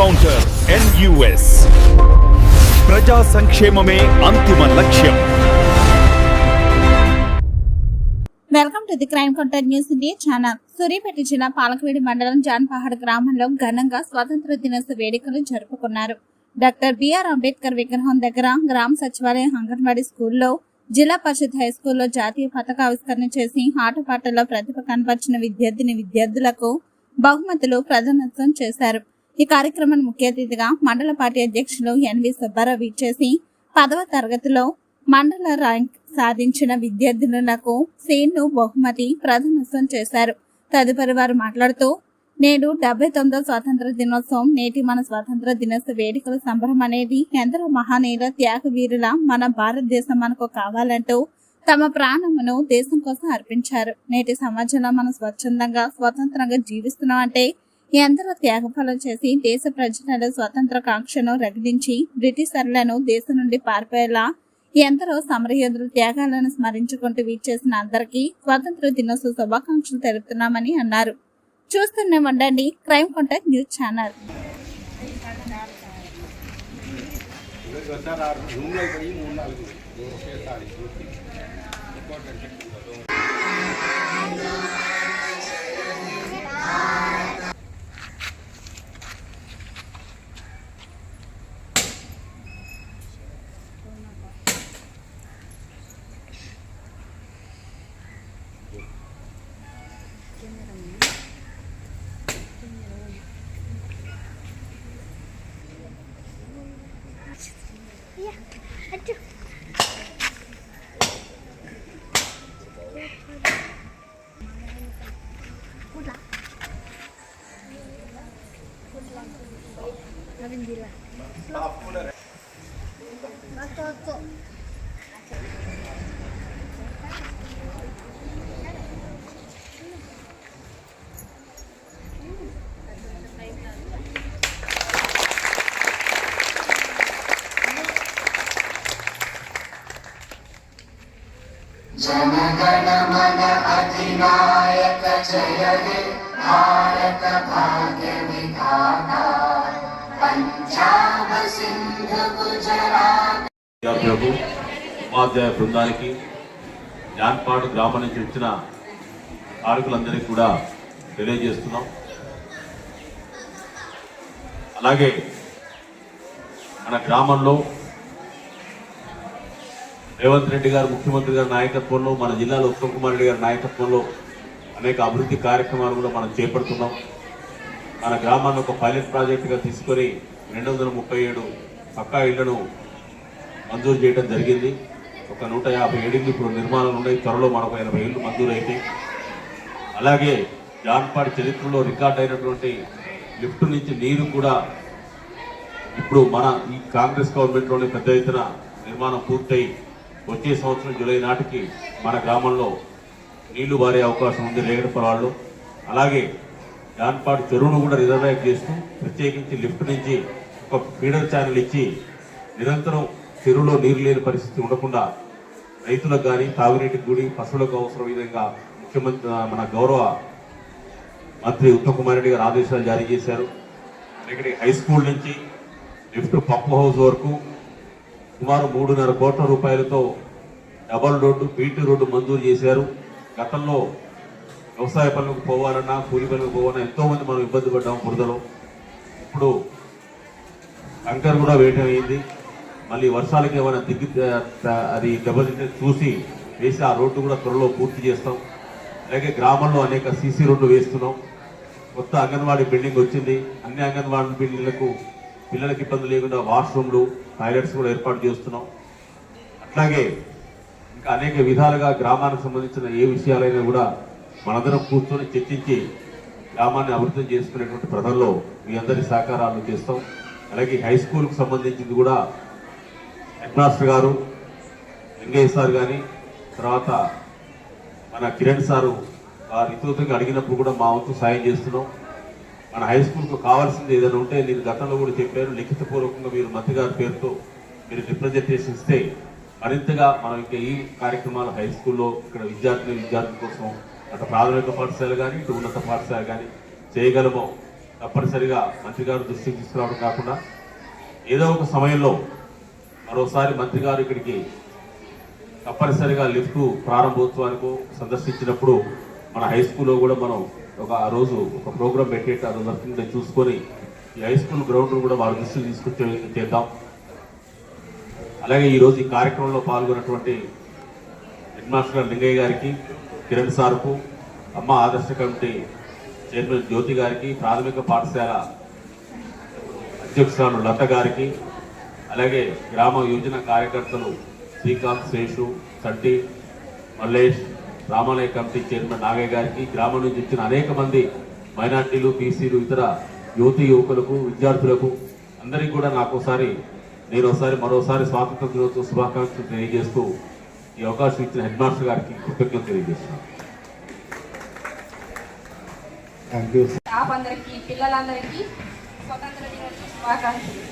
Encounter NUS ప్రజా సంక్షేమమే అంతిమ లక్ష్యం. Welcome to the crime counter news India channel Suryapet జిల్లా పాలకవేడి మండలం జాన్పహాడ్ గ్రామంలో ఘనంగా స్వాతంత్ర దినోత్సవ వేడుకలు జరుపుకున్నారు. డాక్టర్ బిఆర్ అంబేద్కర్ విగ్రహం దగ్గర గ్రామ సచివాలయం అంగన్వాడీ స్కూల్లో జిల్లా పరిషత్ హై స్కూల్లో జాతీయ పతాక ఆవిష్కరణ చేసి ఆటపాటల్లో ప్రతిభ కనపరిచిన విద్యార్థిని విద్యార్థులకు బహుమతులు ప్రదానోత్సవం చేశారు. ఈ కార్యక్రమాన్ని ముఖ్య అతిథిగా మండల పార్టీ అధ్యక్షులు ఎన్వి సుబ్బారావు ఇచ్చేసి పదవ తరగతిలో మండల ర్యాంక్ సాధించిన విద్యార్థినులకు సీన్ను బహుమతి ప్రదానోత్సవం చేశారు. తదుపరి వారు మాట్లాడుతూ నేడు డెబ్బై తొమ్మిదో స్వాతంత్ర దినోత్సవం నేటి మన స్వాతంత్ర దినోత్సవ వేడుకల సంబరం అనేది ఎందరో మహానీయుల త్యాగ వీరుల మన భారతదేశం మనకు కావాలంటూ తమ ప్రాణమును దేశం కోసం అర్పించారు. నేటి సమాజంలో మనం స్వచ్ఛందంగా స్వతంత్రంగా జీవిస్తున్నాం అంటే ఎందరో త్యాగఫలం చేసి దేశ ప్రజలను స్వతంత్ర కాంక్షను రగిలించి బ్రిటిషర్లను దేశం నుండి పారిపోయేలా ఎందరో సమరయోధుల త్యాగాలను స్మరించుకుంటూ వీచేసిన అందరికీ స్వాతంత్ర దినోత్సవ శుభాకాంక్షలు తెలుపుతున్నామని అన్నారు. చూస్తూనే ఉండండి crime contact news channel. Gila. Maaf, udah deh. Maaf, cocok. मन अधिनायक जय हे भारत भाग्य विधाता पंजाब सिंध गुजरात విద్యార్థులకు ఉపాధ్యాయ బృందానికి జాన్పాడు గ్రామం నుంచి వచ్చిన కార్మికులందరికీ కూడా తెలియజేస్తున్నాం అలాగే మన గ్రామంలో రేవంత్ రెడ్డి గారు ముఖ్యమంత్రి గారి నాయకత్వంలో మన జిల్లాలో ఉత్తమ్ కుమార్ రెడ్డి గారి నాయకత్వంలో అనేక అభివృద్ధి కార్యక్రమాలు కూడా మనం చేపడుతున్నాం. మన గ్రామాన్ని ఒక పైలట్ ప్రాజెక్టుగా తీసుకొని రెండు వందల ముప్పై ఏడు పక్కా ఇళ్ళను మంజూరు చేయడం జరిగింది. ఒక నూట యాభై ఏళ్ళు ఇప్పుడు నిర్మాణాలు ఉన్నాయి. త్వరలో మనకు ఎనభై ఏళ్ళు మంజూరు అయితే అలాగే జాన్పాడ్ చరిత్రలో రికార్డ్ అయినటువంటి లిఫ్ట్ నుంచి నీరు కూడా ఇప్పుడు మన ఈ కాంగ్రెస్ గవర్నమెంట్లోనే పెద్ద ఎత్తున నిర్మాణం పూర్తయి వచ్చే సంవత్సరం జూలై నాటికి మన గ్రామంలో నీళ్ళు బారే అవకాశం ఉంది రేగడ పొలాల్లో అలాగే దానిపాటు చెరువును కూడా రిజర్వేట్ చేస్తూ ప్రత్యేకించి లిఫ్ట్ నుంచి ఒక ఫీడర్ ఛానల్ ఇచ్చి నిరంతరం చెరువులో నీరు లేని పరిస్థితి ఉండకుండా రైతులకు కానీ తాగునీటికి గుడి పశువులకు అవసరం విధంగా ముఖ్యమంత్రి మన గౌరవ మంత్రి ఉత్తమ్ కుమార్ రెడ్డి గారు ఆదేశాలు జారీ చేశారు. ఇక్కడ హై స్కూల్ నుంచి లిఫ్ట్ పంప్ హౌస్ వరకు సుమారు మూడున్నర కోట్ల రూపాయలతో డబల్ రోడ్డు బీటీ రోడ్డు మంజూరు చేశారు. గతంలో వ్యవసాయ పనులకు పోవాలన్నా కూలి పనులకు పోవాలన్నా ఎంతోమంది మనం ఇబ్బంది పడ్డాం బురదలో. ఇప్పుడు కంకర్ కూడా వేయటం అయింది. మళ్ళీ వర్షాలకి ఏమైనా దిగ్గు అది దెబ్బతింటే చూసి వేసి ఆ రోడ్డు కూడా త్వరలో పూర్తి చేస్తాం. అలాగే గ్రామంలో అనేక సీసీ రోడ్లు వేస్తున్నాం. కొత్త అంగన్వాడీ బిల్డింగ్ వచ్చింది. అన్ని అంగన్వాడీ బిల్డింగ్లకు పిల్లలకు ఇబ్బంది లేకుండా వాష్రూమ్లు టాయిలెట్స్ కూడా ఏర్పాటు చేస్తున్నాం. అట్లాగే ఇంకా అనేక విధాలుగా గ్రామానికి సంబంధించిన ఏ విషయాలైనా కూడా మనందరం కూర్చొని చర్చించి గ్రామాన్ని అభివృద్ధి చేసుకునేటువంటి ప్రజల్లో మీ అందరి సహకారాలు చేస్తాం. అలాగే హై స్కూల్కి సంబంధించింది కూడా హెడ్ మాస్టర్ గారు వెంకయ్య సార్ కానీ తర్వాత మన కిరణ్ సారు వారి ఇతరులకు అడిగినప్పుడు కూడా మా వంతు సాయం చేస్తున్నాం. మన హై స్కూల్కు కావాల్సింది ఏదైనా ఉంటే నేను గతంలో కూడా చెప్పాను లిఖితపూర్వకంగా మీరు మంత్రి గారి పేరుతో మీరు రిప్రజెంటేషన్ ఇస్తే మరింతగా మనం ఇంకా ఈ కార్యక్రమాలు హై స్కూల్లో ఇక్కడ విద్యార్థులు విద్యార్థుల కోసం అటు ప్రాథమిక పాఠశాల కానీ ఇటు ఉన్నత పాఠశాల కానీ చేయగలమో తప్పనిసరిగా మంత్రి గారు దృష్టికి తీసుకురావడం కాకుండా ఏదో ఒక సమయంలో మరోసారి మంత్రి గారు ఇక్కడికి తప్పనిసరిగా లిఫ్ట్ ప్రారంభోత్సవానికి సందర్శించినప్పుడు మన హై స్కూల్లో కూడా మనం ఒక ఆ రోజు ఒక ప్రోగ్రాం పెట్టేట అది చూసుకొని ఈ హై స్కూల్ గ్రౌండ్ కూడా వాళ్ళ దృష్టికి తీసుకొచ్చే చేద్దాం. అలాగే ఈరోజు ఈ కార్యక్రమంలో పాల్గొన్నటువంటి హెడ్ మాస్టర్ లింగయ్య గారికి కిరణ్ సార్కు అమ్మ ఆదర్శ కమిటీ చైర్మన్ జ్యోతి గారికి ప్రాథమిక పాఠశాల అధ్యక్షురాలు లత గారికి అలాగే గ్రామ యోజన కార్యకర్తలు శ్రీకాంత్ శేషు సంటి మల్లేష్ రామాలయ కమిటీ చైర్మన్ నాగయ్య గారికి గ్రామం నుంచి వచ్చిన అనేక మంది మైనార్టీలు బీసీలు ఇతర యువతి యువకులకు విద్యార్థులకు అందరికీ కూడా నాకు ఒకసారి నేను ఒకసారి మరోసారి స్వాతంత్ర దినోత్సవ శుభాకాంక్షలు తెలియజేస్తూ ఈ అవకాశం ఇచ్చిన హెడ్ మాస్టర్ గారికి కృతజ్ఞతలు తెలియజేస్తున్నాను. థ్యాంక్ యూ స్టాఫ్ అందరికీ పిల్లలందరికీ స్వతంత్ర దినోత్సవ శుభాకాంక్షలు.